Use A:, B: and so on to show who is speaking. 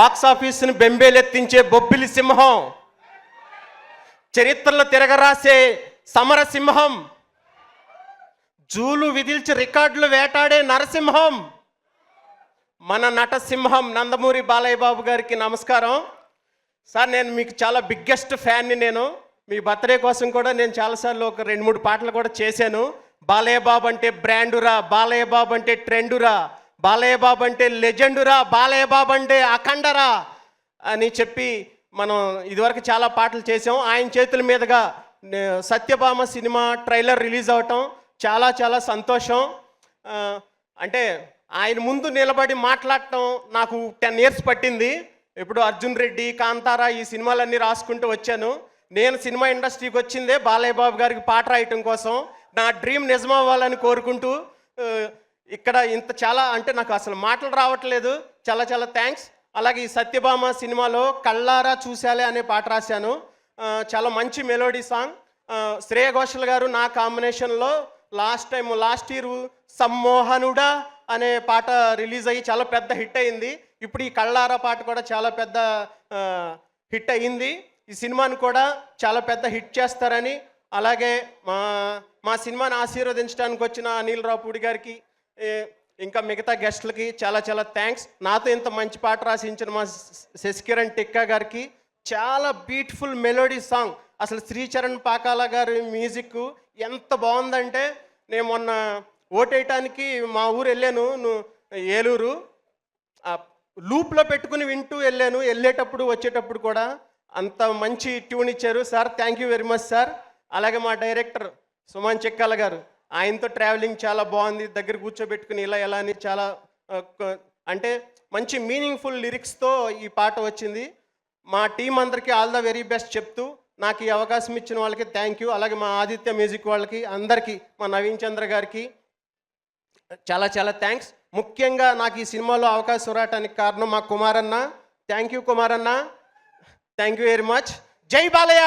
A: Box బెంబేలెత్తించే Bobbili సింహం. చరిత్రలో తిరగరాసే సమర సింహం. జూలు విధిల్చి రికార్డులు వేటాడే నరసింహం. మన నటసింహం నందమూరి బాలయ్య బాబు గారికి నమస్కారం. సార్ నేను మీకు చాలా బిగ్గెస్ట్ ఫ్యాన్ని నేను. మీ బర్త్డే కోసం కూడా నేను చాలాసార్లు ఒక రెండు మూడు పాటలు కూడా చేశాను. బాలయ్య బాబు అంటే బ్రాండురా బాలయ్య బాబు అంటే ట్రెండురా. బాలయ్య బాబు అంటే లెజెండురా బాలయ్య బాబు అంటే అఖండరా అని చెప్పి మనం ఇదివరకు చాలా పాటలు చేసాం ఆయన చేతుల మీదుగా సత్యభామ సినిమా ట్రైలర్ రిలీజ్ అవటం చాలా చాలా సంతోషం. అంటే ఆయన ముందు నిలబడి మాట్లాడటం నాకు టెన్ ఇయర్స్ పట్టింది. ఇప్పుడు అర్జున్ రెడ్డి కాంతారా ఈ సినిమాలన్నీ రాసుకుంటూ వచ్చాను. నేను సినిమా ఇండస్ట్రీకి వచ్చిందే బాలయ్య బాబు గారికి పాట రాయటం కోసం. నా డ్రీమ్ నిజమవ్వాలని కోరుకుంటూ ఇక్కడ ఇంత చాలా అంటే నాకు అసలు మాటలు రావట్లేదు. చాలా చాలా థ్యాంక్స్ అలాగే ఈ సత్యభామ సినిమాలో కళ్ళారా చూశాలే అనే పాట రాశాను. చాలా మంచి మెలోడీ సాంగ్. శ్రేయ ఘోషల్ గారు నా కాంబినేషన్లో last time last year Sammohanuda అనే పాట రిలీజ్ అయ్యి చాలా పెద్ద హిట్ అయింది. ఇప్పుడు ఈ కళ్ళారా పాట కూడా చాలా పెద్ద హిట్ అయ్యింది. ఈ సినిమాను కూడా చాలా పెద్ద హిట్ చేస్తారని. అలాగే మా మా సినిమాని ఆశీర్వదించడానికి వచ్చిన అనిల్ రావుపూడి గారికి ఇంకా మిగతా గెస్ట్లకి చాలా చాలా థ్యాంక్స్ నాతో ఇంత మంచి పాట రాసించిన మా శశికిరణ్ టిక్కా గారికి చాలా బ్యూటిఫుల్ మెలోడీ సాంగ్ అసలు శ్రీచరణ్ పాకాల గారి మ్యూజిక్ ఎంత బాగుందంటే నేను మొన్న ఓటేయటానికి మా ఊరు వెళ్ళాను ఏలూరు. లూప్లో పెట్టుకుని వింటూ వెళ్ళాను. వెళ్ళేటప్పుడు వచ్చేటప్పుడు కూడా అంత మంచి ట్యూన్ ఇచ్చారు. Sir thank you very much sir. అలాగే మా డైరెక్టర్ సుమన్ చెక్కాల గారు. ఆయనతో ట్రావెలింగ్ చాలా బాగుంది. దగ్గర కూర్చోబెట్టుకుని ఇలా ఎలా అని చాలా అంటే మంచి మీనింగ్ఫుల్ లిరిక్స్తో ఈ పాట వచ్చింది. మా టీం అందరికీ ఆల్ ద వెరీ బెస్ట్ చెప్తూ నాకు ఈ అవకాశం ఇచ్చిన వాళ్ళకి థ్యాంక్ యూ అలాగే మా ఆదిత్య మ్యూజిక్ వాళ్ళకి అందరికీ మా నవీన్ చంద్ర గారికి చాలా చాలా థ్యాంక్స్ ముఖ్యంగా నాకు ఈ సినిమాలో అవకాశం రావడానికి కారణం మా కుమారన్న. థ్యాంక్ యూ కుమారన్న. థ్యాంక్ యూ వెరీ మచ్ జై బాలయ్య!